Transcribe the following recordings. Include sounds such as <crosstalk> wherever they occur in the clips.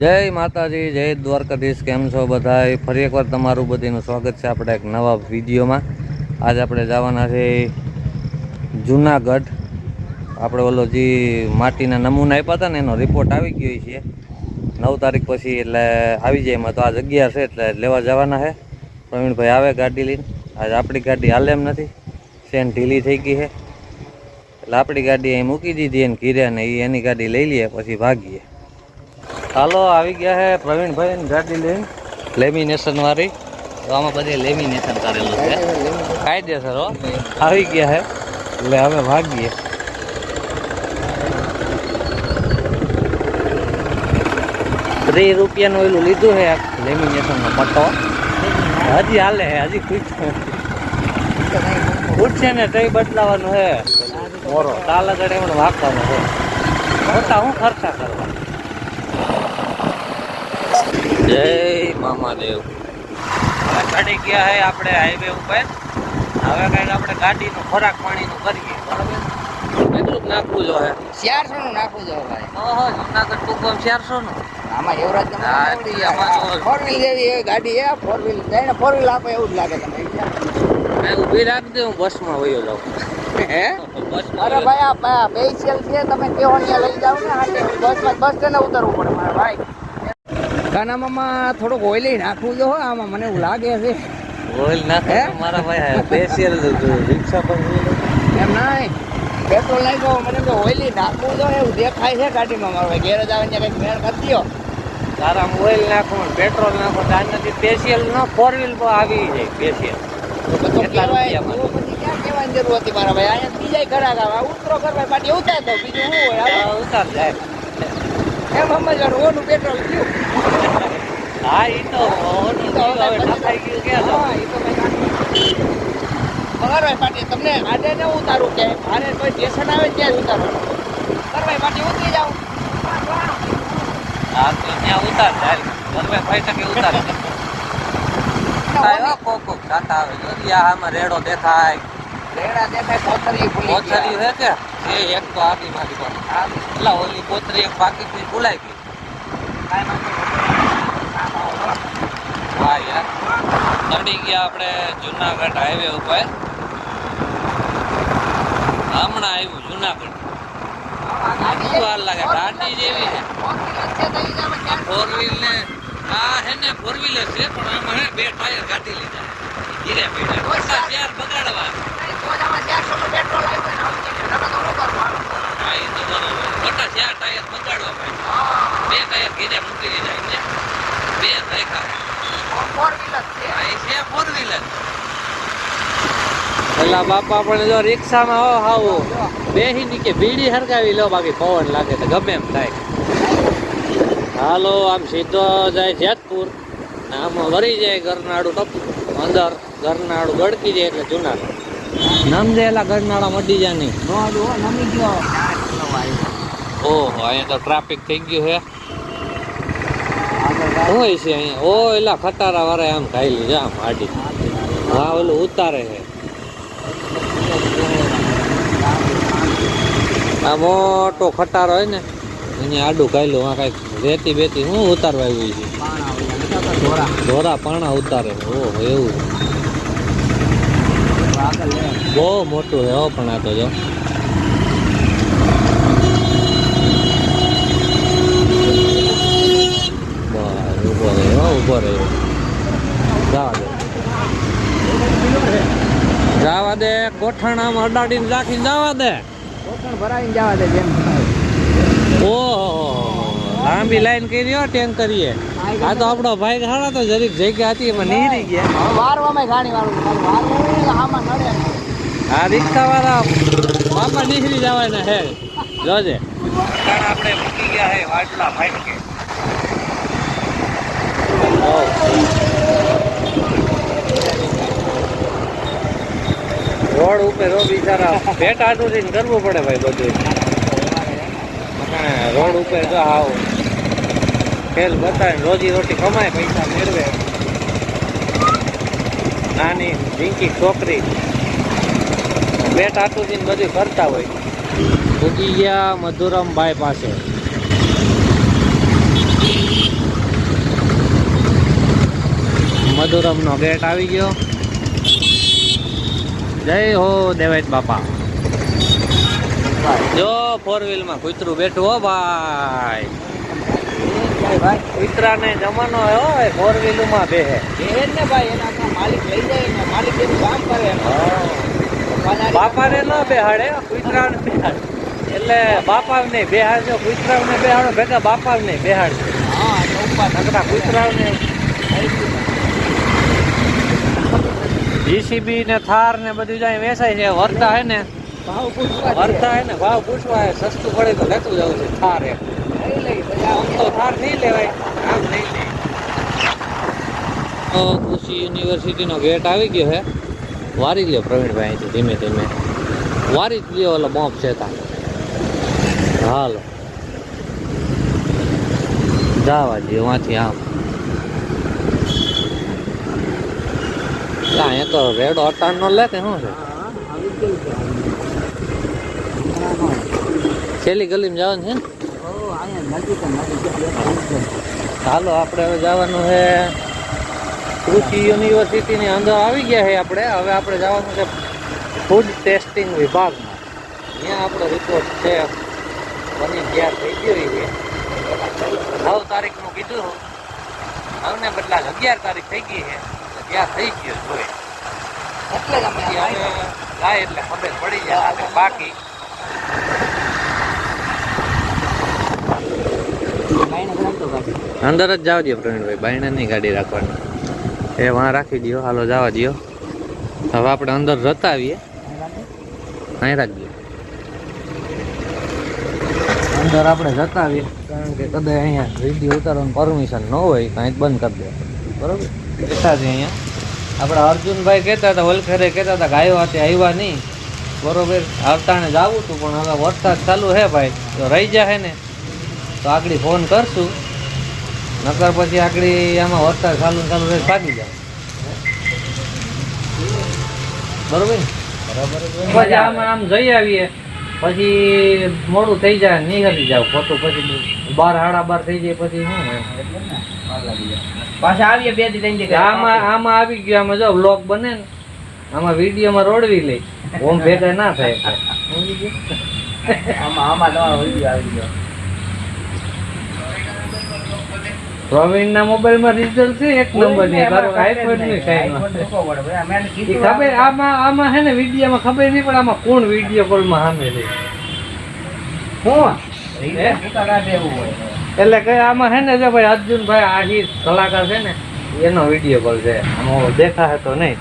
જય માતાજી, જય દ્વારકાધીશ, કેમ છો બધા ફરી એકવાર તમારું બધીનું સ્વાગત છે આપણે એક નવા વિડીયોમાં. આજે આપણે જવાના છે જુનાગઢ. આપણે ઓલો જે માટીના નમૂના આપ્યા હતા ને, એનો રિપોર્ટ આવી ગયો છે. નવ તારીખ પછી એટલે આવી જાય એમાં. તો આ જગ્યા છે એટલે લેવા જવાના છે. પ્રવીણભાઈ આવે ગાડી લઈને. આજે આપણી ગાડી હાલે એમ નથી. સેન ઢીલી થઈ ગઈ છે. એટલે આપણી ગાડી અહીં મૂકી દીધી એને ઘીરે ને એની ગાડી લઈ લઈએ પછી ભાગીએ. હાલો, આવી ગયા છે પ્રવીણભાઈ ગાડી લઈને. લેમિનેશન વાળી. તો આમાં બધી લેમિનેશન કરેલું છે. કાયદેસર હો. આવી ગયા છે એટલે હવે ભાગીએ. ત્રીસ રૂપિયાનું ઓલું લીધું છે લેમિનેશનનો પટ્ટો. હજી હાલે છે હજી ખૂટશે ખૂટશે ને તઈ બદલાવાનું છે મોરો. તાલ આગળ એમને વાગવાનું છે. મોટા હું ખર્ચા કરવા? જય મામાદેવ. હવે ચડી ગયા હે આપણે હાઈવે ઉપર. હવે કંઈક આપણે ગાડીનું ખોરાક પાણીનું કરીએ. બરાબર? કેટલુંક નાખવું હે ચારસો નું નાખવું જો ભાઈ. ઓહો જુનાગઢ ટૂંકમ ચારસો નું આમાં. તો- ફોર વ્હીલ જેવી એ ગાડી એ ફોર વ્હીલ જઈને ફોર વ્હીલ આપે એવું જ લાગે તમને. મેં ઊભી રાખજે હું બસમાં વયો જાઉં. હે? અરે ભાઈ આ બે છે તમે કેવો ત્યાં લઈ જાવ ને બસમાં બસ સ્ટેન્ડ ઉતરવું પડે મારે ભાઈ. કાનામાં થોડુંક ઓઇલી નાખવું જો આમાં મને એવું લાગે છે. ઓઇલ નાખે મારા ભાઈ સ્પેશિયલ રિક્ષા પર એમ નહીં. પેટ્રોલ નાખ્યો મને તો ઓઇલ નાખવું જો એવું દેખાય છે ગાડીમાં. મારો ભાઈ ગેરેજ આવે ત્યાં કંઈક મેળ કરી દો તારા ઓઇલ નાખો પેટ્રોલ નાખો તો આનાથી સ્પેશિયલ નો ફોર વ્હીલ પર આવી જાય સ્પેશિયલ તો કહેવાય ક્યાં કહેવાની જરૂર હતી મારા ભાઈ? અહીંયા બીજા ઘરા ગાવા ઉતરો કરવા પાટી ઉતાર તો બીજું શું હોય? ઉતાર જાય. એમ સમજવાનું ઓનું પેટ્રોલ ગયું હા એ તો ઓલું તો હવે નખાઈ ગયું કે હા, ઈ તો ભાઈ નાખી. પાટી તમને આડે ને ઉતારું કે મારે કોઈ સ્ટેશન આવે ત્યાં જ ઉતારવાનું. પાટી ઉતરી જાઓ. હા તો ત્યાં ઉતાર જાય ગરમે ભાઈ ટકે ઉતાર થાય કોક કોક ખાતા આવે. જો આમાં રેડો દેખાય. રેડા દેખાય ખુલી કોથરી હે કે? એ એક તો આધી મારી પાસે એટલે ઓલી કોથરી એક બાકી ભૂલાઈ ગઈ. હા ચડી ગયા આપણે જુનાગઢ હાઈવે ઉપર. હમણાં આવ્યું જુનાગઢ. વાર લાગે? ગાડી જેવી છે. હે ને ફોર છે, પણ આમાં હે બે ટાયર કાઢી લીધા. ધીરે પીડે. ચાર બગાડવા. મોટા ચાર ટાયર બગાડવા બે ટાયર ઘીરે મૂકી દીધા બે રાખ્યા. હા એ છે ફોર વ્હીલર પેલા બાપા પણ જો રિક્ષામાં હો હાવો બેહી ની કે બીડી હરગાવી લો બાકી પવન લાગે તો ગમે એમ થાય. હાલો આમ સીધો જાય જેતપુર. આમ વરી જાય ગરનાળું ટપુ અંદર ગરનાળું ગળકી જાય એટલે જુનાગઢ. નામ જેલા ગરનાળા મટી જાય નહીં ઓહો અહીંયા તો ટ્રાફિક થઈ ગયું છે. હોય છે અહીંયા? ઓ, એલા ખટારા વાળા આમ ખાઈ લીધે આમ હાડી. હા ઓલું ઉતારે છે. આ મોટો ખટારો હોય ને અહીંયા આડું ખાયલું આ કંઈક રેતી બેતી હું ઉતારવા આવ્યું છે? ધોરા પાણા ઉતારે ઓહો, એવું. બહુ મોટું છે હો, પણ આ તો જો બસ ઊભો રહ્યો ઊભો રહ્યો. જવા દે. જવા દે કોઠાણામાં અડાડીને રાખીને જવા દે. ભરાઈને જવા દે જેમ ઓહો લાંબી લાઈન કરી હો ટેન્કરીએ આ તો આપણો ભાઈ ખાડા તો જરીક જગ્યા હતી એમાં ગયા. વારવામાં વાળું આમાં નડે આ રિક્ષા વાળા બાપા નીકળી જવાના હે જોજે. આપણે મૂકી ગયા હે વાટલા રોડ ઉપર રો બિચારા ભેટ આટું થઈને કરવું પડે ભાઈ બધું. હા, રોડ ઉપર તો આવો. ખેલ બતાવે રોજી રોટી કમાય પૈસા મેળવે. નાની ઝીંકી છોકરી. બેટ આટું બધું કરતા હોય. ઉગી ગયા મધુરમભાઈ પાસે. સાધુરામનો ગેટ આવી ગયો. જય હો દેવાયત બાપા. જો ફોર વ્હીલમાં કૂતરું બેઠું હો ભાઈ. કૂતરાને જમાનો હોય ફોર વ્હીલમાં બેહે એ ને ભાઈ એના માલિક લઈ જાય ને માલિક એનું કામ કરે બાપાને ન બેહાડે કૂતરાને બેહાડે. એટલે બાપાને બેહાડજો કૂતરાને બેહાડો ભેગા બાપાને બેહાડજો. હા કૂતરાને જીસીબી ને થાર ને બધું જાય વેચાય છે વર્તા હે ને ભાવ પૂછવા વરતા હે ને ભાવ પૂછવા હે સસ્તું પડે તો લેતું જવું છે થાર લઈ આમ તો થાર નહીં લેવાય આમ નહીં. તો કૃષિ યુનિવર્સિટીનો ગેટ આવી ગયો છે વારી લ્યો પ્રવીણભાઈ અહીંથી ધીમે ધીમે. વારી જ લ્યો ઓલો બોમ્બ છે તા. હાલો. જાવા દે વાંચી આમ. અહીંયા તો રેડ અટાણ નો લે કે શું છે. છેલ્લી ગલીમાં જવાનું છે ને. ચાલો આપણે હવે જવાનું છે કૃષિ યુનિવર્સિટીની અંદર આવી ગયા છે આપણે. હવે આપણે જવાનું છે ફૂડ ટેસ્ટિંગ વિભાગમાં. ત્યાં આપણો રિપોર્ટ છે. બની ગયા, થઈ ગયો છે. નવ તારીખનું કીધું. નવને બદલા અગિયાર તારીખ થઈ ગઈ છે. ત્યાં થઈ ગયો જોઈએ. એટલે જ અમે જાય એટલે ખબર પડી જાય બાકી. અંદર જ જાવ દો પ્રવીણભાઈ બાયણા નહીં ગાડી રાખવાની. એ વાં રાખી દો હાલો જવા દો હવે આપણે અંદર જતા આવીએ. અહીં રાખજો. અંદર આપણે જતા આવીએ કારણ કે કદાચ અહીંયા વીડિયો ઉતારવાનું પરમિશન ન હોય કાંઈ જ બંધ કરી દે. બરોબર? બેઠા જઈએ અહીંયા. આપણા અર્જુનભાઈ કહેતા હતા વલખરે કહેતા હતા ગાયો આવ્યા તે આવ્યા નહીં. બરોબર આવતાને જવું હતું પણ હવે વરસાદ ચાલુ છે ભાઈ તો રહી જાય ને. તો આગળ ફોન કરશું. નકર પછી આગળ આમાં વરસાદ ચાલુ ચાલુ રહે ભાગી જાય. બરોબર? બરાબર. આમ જઈ આવીએ. પછી મોડું થઈ જાય નીકળી જાવ ખોટું. પછી બાર હાડા બાર થઈ જાય પછી શું. પાછા આવીએ બે દી ત્રણ આમાં આમાં આવી ગયો આમાં જો બ્લોક બને ને આમાં વિડીયોમાં રોડવી લઈ. ઓમ ભેગા ના થાય. આમાં આમાં તમારો વીડિયો આવી ગયો. પ્રવીણ ના મોબાઈલમાં રિઝલ્ટ છે એક નંબરની તારો આઈફોનની આઈફોન મૂકવો પડે ભાઈ. અમે એને કીધું ખબર આમાં આમાં છે ને વિડીયોમાં ખબર નહીં પણ આમાં કોણ વીડિયો કોલમાં સામે એવું હોય. એટલે કે આમાં છે ને જો ભાઈ અર્જુનભાઈ આહિર કલાકાર છે ને એનો વીડિયો કોલ છે. આમાં દેખા હતો નહીં.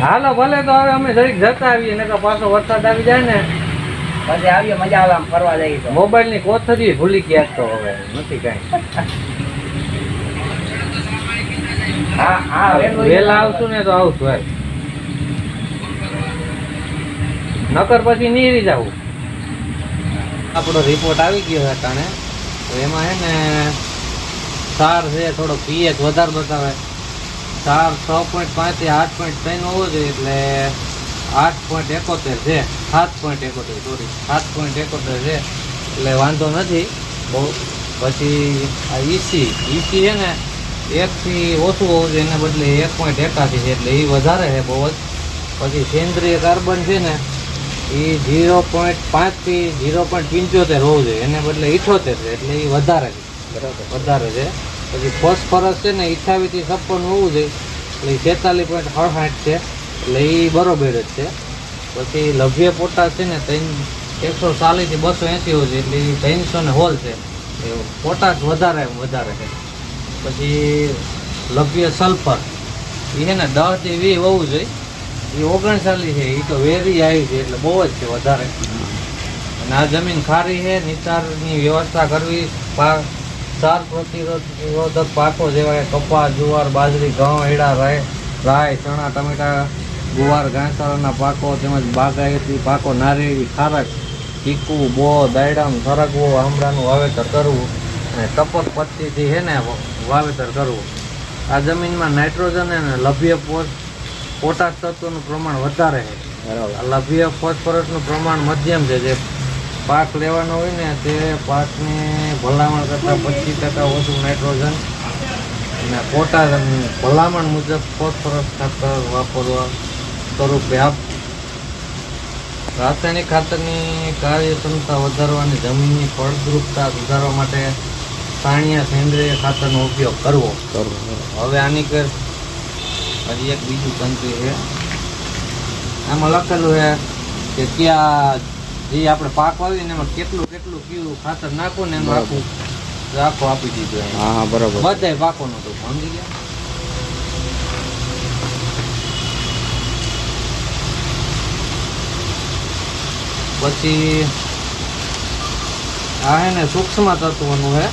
હાલો ભલે તો હવે અમે જરીક જતા આવીએ નકર પાછો વરસાદ આવી જાય ને પછી આવીએ મજા આવે આમ ફરવા જઈએ તો. મોબાઈલની કોથરી ભૂલી ગયા તો હવે નથી કાંઈ. હા હા વેલા આવશું ને તો આવશું હાલ. નકર પછી નીરી જવું આપણો રિપોર્ટ આવી ગયો છે અટાણે તો એમાં હે ને સાર છે થોડો પીએચ વધારે બતાવે. સાર છ પોઈન્ટ પાંચથી આઠ પોઈન્ટ ત્રણ હોવો જોઈએ એટલે આઠ પોઈન્ટ એકોતેર છે. સાત પોઈન્ટ એકોતેર સોરી સાત પોઈન્ટ એકોતેર છે. એટલે વાંધો નથી. બહુ પછી આ ઈસી ઈસી છે ને એકથી ઓછું હોવું જોઈએ એના બદલે એક પોઈન્ટ એકાસી છે. એટલે એ વધારે છે બહુ જ. પછી સેન્દ્રિય કાર્બન છે ને એ ઝીરો પોઈન્ટ પાંચથી ઝીરો પોઈન્ટ પંચોતેર હોવું જોઈએ. એને બદલે ઇઠોતેર છે. એટલે એ વધારે છે. બરાબર. વધારે છે. પછી ફોસ્ફરસ છે ને અઠ્ઠાવીસથી છપ્પન હોવું જોઈએ. એટલે એ છેતાલીસ પોઈન્ટ અડસાઠ છે. એટલે એ બરોબર જ છે. પછી લભ્ય પોટા છે ને ત્રણ, એકસો ચાલીસથી બસો એંસી હોય છે એટલે ત્રણસો ને હોલ છે. એ પોટાશ વધારે વધારે છે. પછી લભ્ય સલ્ફર એ છે ને દસથી વીસ હોવું જોઈએ. એ ઓગણચાલીસ છે એ તો વેરી આવી છે, એટલે બહુ જ છે વધારે. અને આ જમીન ખારી છે, નિતારની વ્યવસ્થા કરવી પાક સાર પ્રતિરોધક પાકો જેવા કે કપાસ, જુવાર, બાજરી, ઘઉં એડા રાય રાય, ચણા, ટમેટા ગુવાર ઘાસચારાના પાકો તેમજ બાગાયતી પાકો નારિયેળી ખારક ચીકુ બો દાયડામ સરગવો આમળાનું વાવેતર કરવું અને ટપક પદ્ધતિથી છે ને વાવેતર કરવું. આ જમીનમાં નાઇટ્રોજન અને લભ્ય પોષ પોટાશ તત્વનું પ્રમાણ વધારે છે. બરાબર. લભ્ય ફોસ્ફરસનું પ્રમાણ મધ્યમ છે. જે પાક લેવાનો હોય ને તે પાકને ભલામણ કરતાં પચીસ ટકા ઓછું નાઇટ્રોજન અને પોટાશ ભલામણ મુજબ ફોસ્ફરસ ખાતર વાપરવા સ્વરૂપે આપ? રાસાયણિક ખાતરની કાર્યક્ષમતા વધારવાની જમીનની ફળદ્રુપતા સુધારવા માટે સાણિયા સેન્દ્રિય ખાતરનો ઉપયોગ કરવો. હવે આની કર હજી એક બીજું તંત્ર છે. આમાં લખેલું છે કે ક્યાં જે આપણે પાક વાવી ને એમાં કેટલું કેટલું કયું ખાતર નાખો ને એનું આખું આખું આપી દીધું હા બરાબર. બધા પાકોનું તો સમજી ગયા. પછી આ હે ને સૂક્ષ્મ તત્વનું હે.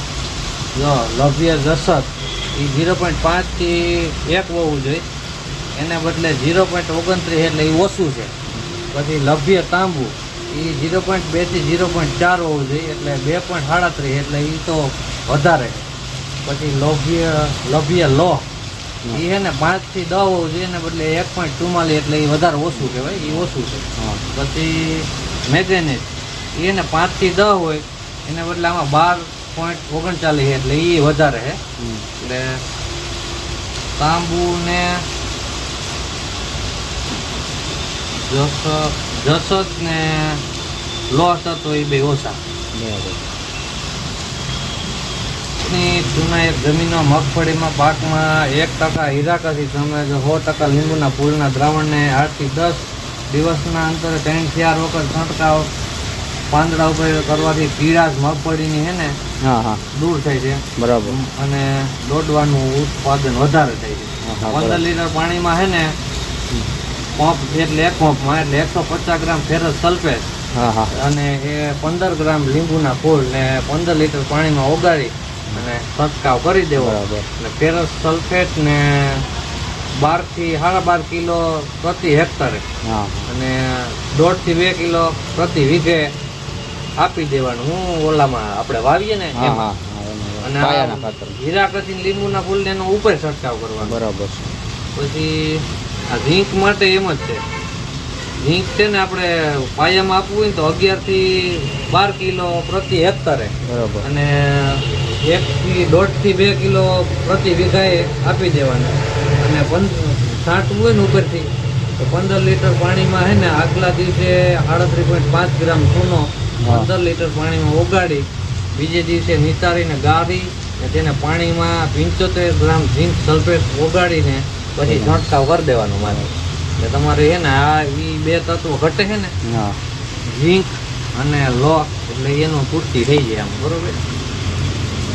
જો લભ્ય જસત એ ઝીરો પોઈન્ટ પાંચથી એક હોવું જોઈએ એને બદલે ઝીરો પોઈન્ટ ઓગણત્રીસ એટલે એ ઓછું છે. પછી લભ્ય તાંબુ એ ઝીરો પોઈન્ટ બેથી ઝીરો પોઈન્ટ ચાર હોવું જોઈએ એટલે બે પોઈન્ટ સાડત્રીસ એટલે એ તો વધારે. પછી લોભ્ય લભ્ય લોહ એ છે ને પાંચથી હોવું જોઈએ એને બદલે એક પોઈન્ટ ચુમ્માલીસ એટલે એ વધારે ઓછું કહેવાય એ ઓછું છે. પછી મેગ્નેટ. એને પાંચથી પાંચથી દસ હોય એને બદલે આમાં બાર પોઈન્ટ ઓગણચાલીસ એટલે એ વધારે છે એટલે તાંબુ ને જસ જસત ને લોસ હતો એ બે ઓછા. જૂના એક જમીનમાં મગફળીમાં પાકમાં એક ટકા હીરાકાથી તમે સો ટકા લીંબુના ફૂલના દ્રાવણને આઠથી દસ દિવસના અંતરે ત્રણ ચાર વખત છંટકાવ પાંદડા ઉપર કરવાથી પીળાશ મગફળીની ને હા હા. દૂર થાય છે. બરાબર. અને દોડવાનું ઉત્પાદન વધારે થાય છે. હા, હા, પંદર. લીટર પાણીમાં છે ને પંપ એટલે એક પંપમાં એટલે એકસો પચાસ ગ્રામ ફેરસ સલ્ફેટ. હા હા. અને એ પંદર ગ્રામ લીંબુના ફૂલ ને પંદર લીટર પાણીમાં ઓગાળી અને છંટકાવ કરી દેવો. અને ફેરસ સલ્ફેટ ને બારથી સાડા બાર કિલો પ્રતિ હેક્ટરે. અને દોઢથી બે કિલો પ્રતિ વીઘે આપી દેવાનું. હું ઓલામાં આપણે વાવીએ ને. અને હીરાકસી લીંબુના ફૂલ ને એનો ઉપર છંટકાવ કરવાનો. બરાબર. પછી આ ઝીંક માટે એમ જ છે. ઝીંક છે ને આપણે પાયામાં આપવું હોય ને તો અગિયારથી બાર કિલો પ્રતિ હેક્ટરે. બરાબર. અને એક થી દોઢથી બે કિલો પ્રતિ વીઘાએ આપી દેવાના. અને છાંટવું હોય ને ઉપરથી તો પંદર લીટર પાણીમાં હે ને આગલા દિવસે આડત્રીસ પોઈન્ટ પાંચ ગ્રામ ચૂનો પંદર લીટર પાણીમાં ઓગાળી બીજે દિવસે નિતારીને ગાળી ને તેને પાણીમાં પંચોતેર ગ્રામ ઝીંક સલ્ફેટ ઓગાળીને પછી છંટકાવ કરી દેવાનો મારે. એટલે તમારે છે ને આ એ બે તત્વો ઘટે છે ને હા. ઝીંક અને લો એટલે એનું પૂર્તિ થઈ જાય આમ બરોબર?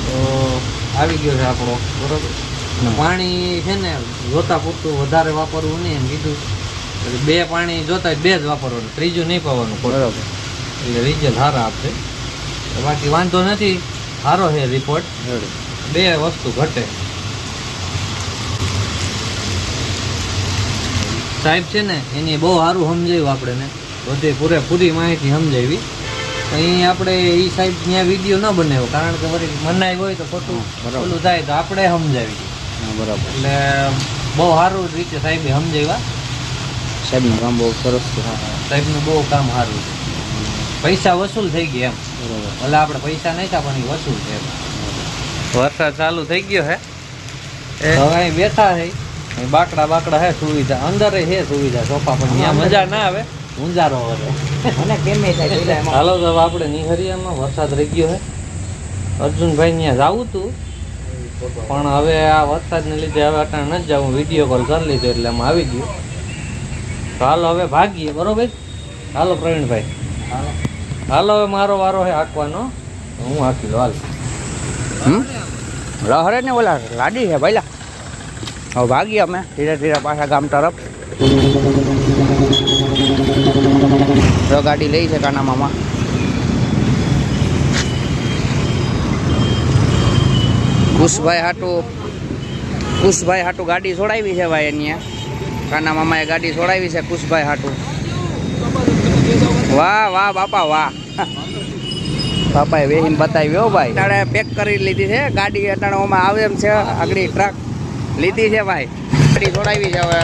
તો આવી ગયો છે આપણો બરોબર? પાણી છે ને જોતા પૂરતું વધારે વાપરવું નહીં એમ કીધું. બે પાણી જોતા બે જ વાપરવાનું ત્રીજું નહીં પાવાનું. બરાબર. એટલે રિઝલ્ટ સારા આપશે. બાકી વાંધો નથી સારો છે રિપોર્ટ બે વસ્તુ ઘટે. સાહેબ છે ને એની બહુ સારું સમજાવ્યું આપણે ને. બધી પૂરેપૂરી માહિતી સમજાવી. અહીં આપણે એ સાહેબ ત્યાં વીડિયો ન બનાવ્યો કારણ કે વળી મનાઈ હોય તો ખોટું. બરાબર. ઓલું થાય તો આપણે સમજાવી બરાબર. એટલે બહુ સારું રીતે સાહેબે સમજાવ્યા. સાહેબનું કામ બહુ સરસ છે. સાહેબનું બહુ કામ સારું છે. પૈસા વસૂલ થઈ ગયા એમ. બરાબર. ભલે આપણે પૈસા નાખ્યા પણ એ વસૂલ છે વરસાદ ચાલુ થઈ ગયો હે? હવે અહીં બેઠા છે. બાકડા બાકડા હે સુવિધા. અંદર હે સુવિધા. સોફા પણ ત્યાં મજા ના આવે. ઊંઝારો વરે મને કેમ થાય <laughs> હાલો તો આપણે નિહરિયામાં વરસાદ રહી ગયો હે. અર્જુનભાઈ ત્યાં જવું તું. પણ હવે આ વરસાદને લીધે હવે અટાણે નથી જવું વીડિયો કોલ કરી લીધો એટલે આમાં આવી ગયું. તો હાલો હવે ભાગીએ, બરોબર? હાલો પ્રવીણભાઈ. હાલો. હવે મારો વારો છે હાંકવાનો. હું હાંકી લો, હાલ. રહરે ને ઓલા લાડી છે ભાઈલા. હવે ભાગીએ અમે ધીરે ધીરે પાછા ગામ તરફ. ગાડી લઈ છે કાના મામા કુશભાઈ હાટુ કુશભાઈ હાટુ ગાડી છોડાવી છે ભાઈ અહીંયા. કાના મામાએ ગાડી છોડાવી છે કુશભાઈ હાટુ. વાહ વાહ, બાપા, વાહ. પાપાએ વેહીને બતાવ્યો ભાઈ. અત્યારે પેક કરી લીધી છે. ગાડી અત્યારે ઓમાં આવે એમ છે. આગળ ટ્રક લીધી છે ભાઈ. ગાડી છોડાવી છે હવે.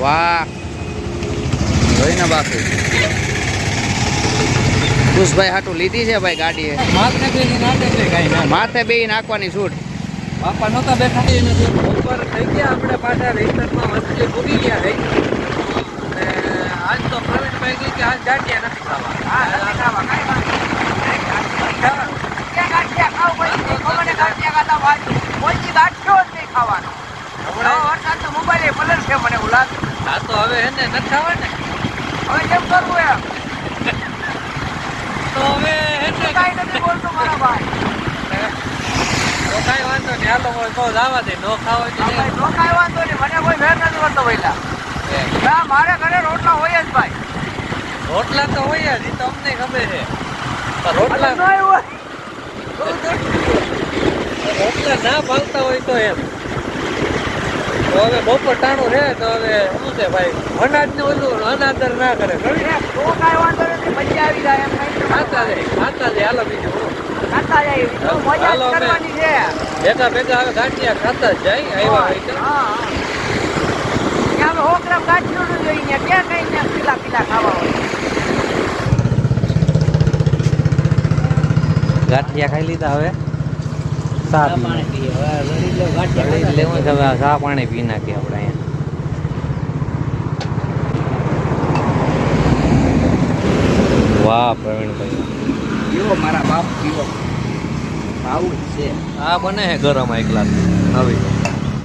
વાહ. જોઈને બાપુ. ખુશભાઈ હાટું લીધી છે ભાઈ ગાડી માથે બે નાટક લે કાંઈ ના. માથે બે નાખવાની છૂટ. બાપા નહોતા બેઠા ઉપર થઈ ગયા આપણે પાછા રેસ્ટોરન્ટમાં વસ્તી ભૂગી ગયા અને આજ તો પ્રવીણભાઈ કહે કે આજ ગાંઠિયા નથી ખાવા. હા ખાવા ખાવાનો મોબાઈલ પલર છે મને એવું લાગે આ તો હવે હે નથી ખાવા ને હવે કેમ કરવું એમ? તો હવે કાંઈ નથી બોલતો મારા ભાઈ. તો કાંઈ વાંધો નહીં હાલો કોઈ તો જવા દે નો ખાવા તો નો કાંઈ વાંધો નહીં મને કોઈ ફેર નથી પડતો પહેલા મારે ઘરે રોટલા હોય જ ભાઈ. રોટલા તો હોય જ તો અમને ખબર છે. રોટલા રોટલા ના ભાવતા હોય તો એમ. તો હવે બપોર ટાણું રહે તો હવે શું છે ભાઈ? અનાજ ને ઓલું અનાદર ના કરે. ભેગા ભેગા હવે ગાંઠિયા ખાતા જ જાય, આવ્યા ગાંઠિયા ખાઈ લીધા હવે. લેવું છે હવે ચા પાણી પી નાખીએ આપણે અહીંયા. વાહ પ્રવીણભાઈ પીવો મારા બાપ પીવો આવું છે. આ બને છે ગરમ એક ગ્લાસ. નવી